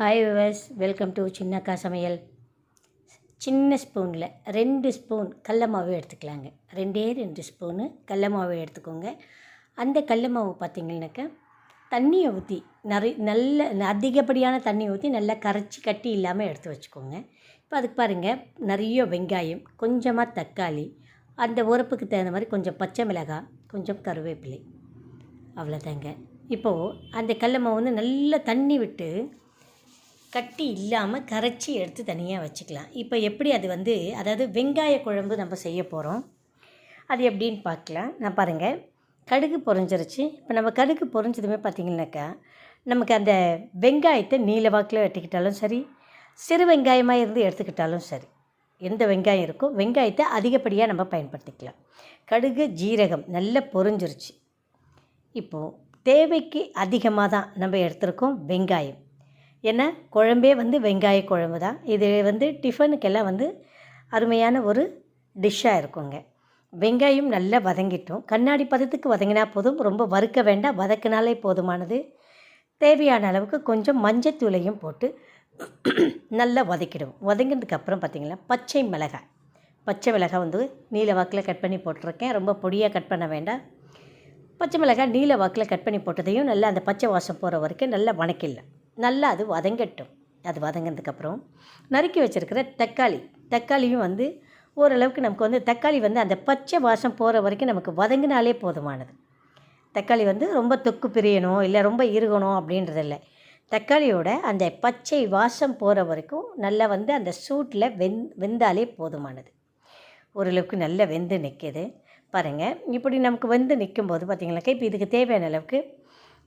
Hi viewers welcome to Chinnakka Samayal சின்ன ஸ்பூனில் ரெண்டு ஸ்பூன் கடல மாவு எடுத்துக்கலாங்க. ரெண்டே ரெண்டு ஸ்பூனு கடல மாவு எடுத்துக்கோங்க. அந்த கடல மாவு பார்த்தீங்கன்னாக்கா தண்ணியை ஊற்றி நிறைய நல்ல அதிகப்படியான தண்ணி ஊற்றி நல்லா கரைச்சி கட்டி இல்லாமல் எடுத்து வச்சுக்கோங்க. இப்போ அதுக்கு பாருங்கள் நிறைய வெங்காயம் கொஞ்சமாக தக்காளி அந்த உரப்புக்கு தகுந்த மாதிரி கொஞ்சம் பச்சை மிளகாய் கொஞ்சம் கருவேப்பிலை. அவ்வளோதாங்க இப்போது அந்த கடல மாவு வந்து நல்லா தண்ணி விட்டு கட்டி இல்லாமல் கரைச்சி எடுத்து தனியாக வச்சுக்கலாம். இப்போ எப்படி அது வந்து அதாவது வெங்காய குழம்பு நம்ம செய்ய போகிறோம் அது எப்படின்னு பார்க்கலாம். நான் பாருங்கள் கடுகு பொறிஞ்சிருச்சு இப்போ நம்ம கடுகு பொறிஞ்சதுமே பார்த்திங்கனாக்கா நமக்கு அந்த வெங்காயத்தை நீல வாக்கில் வெட்டிக்கிட்டாலும் சரி சிறு வெங்காயமாக இருந்து எடுத்துக்கிட்டாலும் சரி எந்த வெங்காயம் இருக்கோ வெங்காயத்தை அதிகப்படியாக நம்ம பயன்படுத்திக்கலாம். கடுகு ஜீரகம் நல்லா பொரிஞ்சிருச்சு. இப்போது தேவைக்கு அதிகமாக தான் நம்ம எடுத்திருக்கோம் வெங்காயம். ஏன்னா குழம்பே வந்து வெங்காய குழம்பு தான். இது வந்து டிஃபனுக்கெல்லாம் வந்து அருமையான ஒரு டிஷ்ஷாக இருக்குங்க. வெங்காயம் நல்லா வதங்கிட்டோம். கண்ணாடி பதத்துக்கு வதங்கினா போதும். ரொம்ப வறுக்க வேண்டாம். வதக்கினாலே போதுமானது. தேவையான அளவுக்கு கொஞ்சம் மஞ்சத்தூளையும் போட்டு நல்லா வதக்கிடுவோம். வதங்கினதுக்கப்புறம் பார்த்திங்கன்னா பச்சை மிளகாய். பச்சை மிளகாய் வந்து நீல வாக்கில் கட் பண்ணி போட்டிருக்கேன். ரொம்ப பொடியாக கட் பண்ண வேண்டாம். பச்சை மிளகாய் நீல வாக்கில் கட் பண்ணி போட்டதையும் நல்லா அந்த பச்சை வாசம் போகிற வரைக்கும் நல்லா வணக்கிடலாம். நல்லா அது வதங்கட்டும். அது வதங்கினதுக்கப்புறம் நறுக்கி வச்சுருக்கிற தக்காளி. தக்காளியும் வந்து ஓரளவுக்கு நமக்கு வந்து தக்காளி வந்து அந்த பச்சை வாசம் போகிற வரைக்கும் நமக்கு வதங்கினாலே போதுமானது. தக்காளி வந்து ரொம்ப தொக்கு பிரியணும் இல்லை ரொம்ப இருகணும் அப்படின்றது இல்லை தக்காளியோட அந்த பச்சை வாசம் போகிற வரைக்கும் நல்லா வந்து அந்த சூட்டில் வெந் வெந்தாலே போதுமானது. ஓரளவுக்கு நல்லா வெந்து நிற்கிது பாருங்கள் இப்படி நமக்கு வந்து நிற்கும்போது பார்த்திங்கனாக்கா இப்போ இதுக்கு தேவையான அளவுக்கு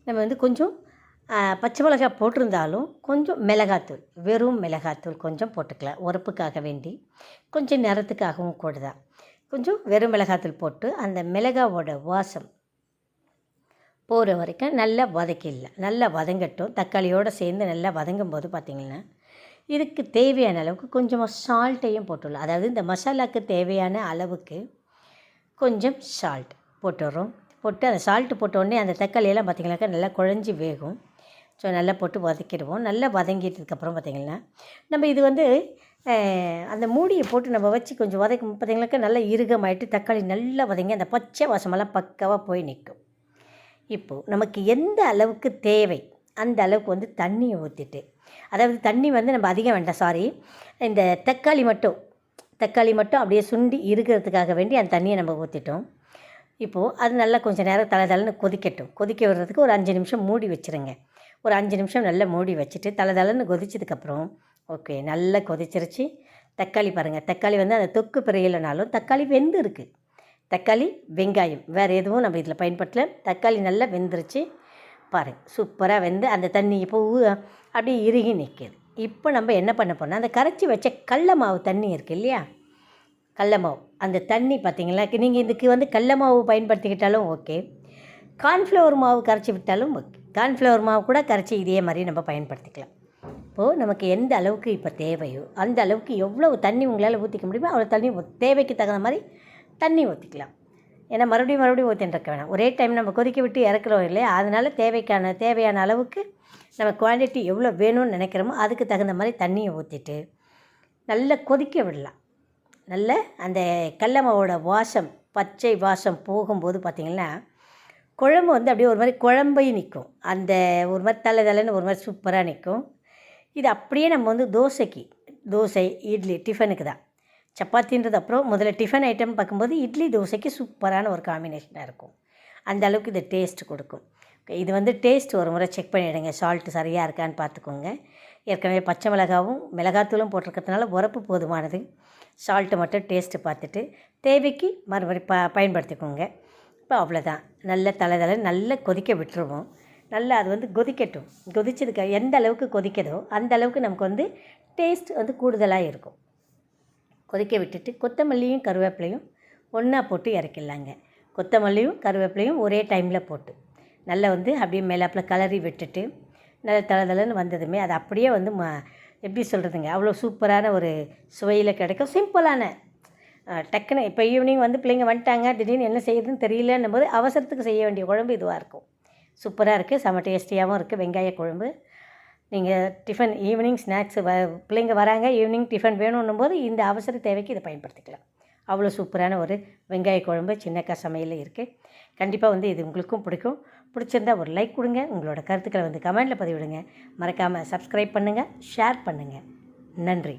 நம்ம வந்து கொஞ்சம் பச்சை மிளகாய் போட்டிருந்தாலும் கொஞ்சம் மிளகாத்தூள் வெறும் மிளகாத்தூள் கொஞ்சம் போட்டுக்கலாம் உரப்புக்காக வேண்டி கொஞ்சம் நிறத்துக்காகவும் கூட தான் கொஞ்சம் வெறும் மிளகாத்தூள் போட்டு அந்த மிளகாவோட வாசம் போகிற வரைக்கும் நல்லா வதக்கிடலாம். நல்லா வதங்கட்டும். தக்காளியோடு சேர்ந்து நல்லா வதங்கும் போது பார்த்திங்கன்னா இதுக்கு தேவையான அளவுக்கு கொஞ்சமாக சால்ட்டையும் போட்டுடலாம். அதாவது இந்த மசாலாவுக்கு தேவையான அளவுக்கு கொஞ்சம் சால்ட் போட்டுடுறோம். போட்டு அந்த சால்ட்டு போட்டோடனே அந்த தக்காளியெல்லாம் பார்த்திங்கனாக்கா நல்லா குழஞ்சி வேகும். ஸோ நல்லா போட்டு வதக்கிடுவோம். நல்லா வதங்கிட்டதுக்கப்புறம் பார்த்திங்கன்னா நம்ம இது வந்து அந்த மூடியை போட்டு நம்ம வச்சு கொஞ்சம் வதக்கும் பார்த்திங்கனாக்கா நல்லா இறுகமாயிட்டு தக்காளி நல்லா வதங்கி அந்த பச்சை வாசமெல்லாம் பக்காவாக போய் நிற்கும். இப்போது நமக்கு எந்த அளவுக்கு தேவை அந்த அளவுக்கு வந்து தண்ணியை ஊற்றிட்டு அதாவது தண்ணி வந்து நம்ம அதிகம் வேண்டாம் சாரி இந்த தக்காளி மட்டும் தக்காளி மட்டும் அப்படியே சுண்டி இருக்கிறதுக்காக வேண்டி அந்த தண்ணியை நம்ம ஊற்றிட்டோம் இப்போது அது நல்லா கொஞ்சம் நேரம் தலை தலைன்னு கொதிக்கட்டும். கொதிக்க விடுறதுக்கு ஒரு அஞ்சு நிமிஷம் மூடி வச்சுருங்க. ஒரு அஞ்சு நிமிஷம் நல்லா மூடி வச்சுட்டு தலை தலைன்னு கொதிச்சதுக்கப்புறம் ஓகே நல்லா கொதிச்சிருச்சு. தக்காளி பாருங்கள் தக்காளி வந்து அந்த தொக்கு பிறையிலனாலும் தக்காளி வெந்து இருக்குது தக்காளி வெங்காயம் வேறு எதுவும் நம்ம இதில் பயன்படுத்தல. தக்காளி நல்லா வெந்துருச்சு. பாருங்கள் சூப்பராக வெந்து அந்த தண்ணி இப்போ அப்படியே இறுகி நிற்கிது இப்போ நம்ம என்ன பண்ண போனால் அந்த கரைச்சி வச்ச கடல மாவு தண்ணி இருக்குது இல்லையா? கடல மாவு. அந்த தண்ணி பார்த்திங்களா நீங்கள் இதுக்கு வந்து கடல மாவு பயன்படுத்திக்கிட்டாலும் ஓகே கார்ன்ஃப்ளவர் மாவு கரைச்சி விட்டாலும் ஓகே கார்ன்ஃப்ளவர் மாவு கூட கரைச்சி இதே மாதிரி நம்ம பயன்படுத்திக்கலாம். இப்போது நமக்கு எந்த அளவுக்கு இப்போ தேவையோ அந்த அளவுக்கு எவ்வளோ தண்ணி உங்களால் ஊற்றிக்க முடியுமோ அவ்வளோ தண்ணி தேவைக்கு தகுந்த மாதிரி தண்ணி ஊற்றிக்கலாம் ஏன்னா மறுபடியும் மறுபடியும் ஊற்றின்னு இருக்க வேணாம். ஒரே டைம் நம்ம கொதிக்க விட்டு இறக்குறோம் இல்லையா? அதனால் தேவைக்கான தேவையான அளவுக்கு நம்ம குவான்டிட்டி எவ்வளோ வேணும்னு நினைக்கிறோமோ அதுக்கு தகுந்த மாதிரி தண்ணியை ஊற்றிட்டு நல்லா கொதிக்க விடலாம். நல்ல அந்த கல்லமாவோட வாசம் பச்சை வாசம் போகும்போது பார்த்திங்கன்னா குழம்பு வந்து அப்படியே ஒரு மாதிரி குழம்பை நிற்கும். அந்த ஒரு மாதிரி தலை தலைன்னு ஒரு மாதிரி சூப்பராக நிற்கும். இது அப்படியே நம்ம வந்து தோசைக்கு தோசை இட்லி டிஃபனுக்கு தான். சப்பாத்தின்றது அப்புறம் முதல்ல டிஃபன் ஐட்டம் பார்க்கும்போது இட்லி தோசைக்கு சூப்பரான ஒரு காம்பினேஷனாக இருக்கும். அந்த அளவுக்கு இது டேஸ்ட் கொடுக்கும். இது வந்து டேஸ்ட் ஒரு முறை செக் பண்ணிவிடுங்க சால்ட்டு சரியாக இருக்கான்னு பார்த்துக்கோங்க. ஏற்கனவே பச்சை மிளகாவும் மிளகாத்தூளும் போட்டிருக்கிறதுனால உரப்பு போதுமானது. சால்ட்டு மட்டும் டேஸ்ட்டு பார்த்துட்டு தேவைக்கு மறுபடி ப பயன்படுத்திக்கோங்க. இப்போ அவ்வளோதான் நல்ல தலை தலை நல்லா கொதிக்க விட்டுருவோம். நல்லா அது வந்து கொதிக்கட்டும். கொதிச்சதுக்கு எந்த அளவுக்கு கொதிக்கதோ அந்த அளவுக்கு நமக்கு வந்து டேஸ்ட் வந்து கூடுதலாக இருக்கும். கொதிக்க விட்டுட்டு கொத்தமல்லியும் கருவேப்பிலையும் ஒன்றா போட்டு இறக்கிடலாங்க. கொத்தமல்லியும் கருவேப்பிலையும் ஒரே டைமில் போட்டு நல்லா வந்து அப்படியே மேலாப்பில் கலரி விட்டுட்டு நல்ல தளதளன்னு வந்ததுமே அது அப்படியே வந்து ம எப்படி சொல்கிறதுங்க அவ்வளோ சூப்பரான ஒரு சுவையில் கிடைக்கும். சிம்பிளான டக்குன்னு இப்போ ஈவினிங் வந்து பிள்ளைங்க வந்துட்டாங்க திடீர்னு என்ன செய்யுதுன்னு தெரியலன்னும் போது அவசரத்துக்கு செய்ய வேண்டிய குழம்பு இதுவாக இருக்கும். சூப்பராக இருக்குது செம டேஸ்டியாகவும் இருக்குது வெங்காய குழம்பு. நீங்கள் டிஃபன் ஈவினிங் ஸ்நாக்ஸ் வ பிள்ளைங்க வராங்க ஈவினிங் டிஃபன் வேணும்னும் போது இந்த அவசர தேவைக்கு இதை பயன்படுத்திக்கலாம். அவ்வளோ சூப்பரான ஒரு வெங்காய குழம்பு சின்னக்கா சமையல் இருக்குது கண்டிப்பாக வந்து இது உங்களுக்கும் பிடிக்கும். பிடிச்சிருந்தா ஒரு லைக் கொடுங்க உங்களோட கருத்துக்களை வந்து கமெண்டில் பதிவிடுங்க. மறக்காமல் சப்ஸ்கிரைப் பண்ணுங்கள் ஷேர் பண்ணுங்கள் நன்றி.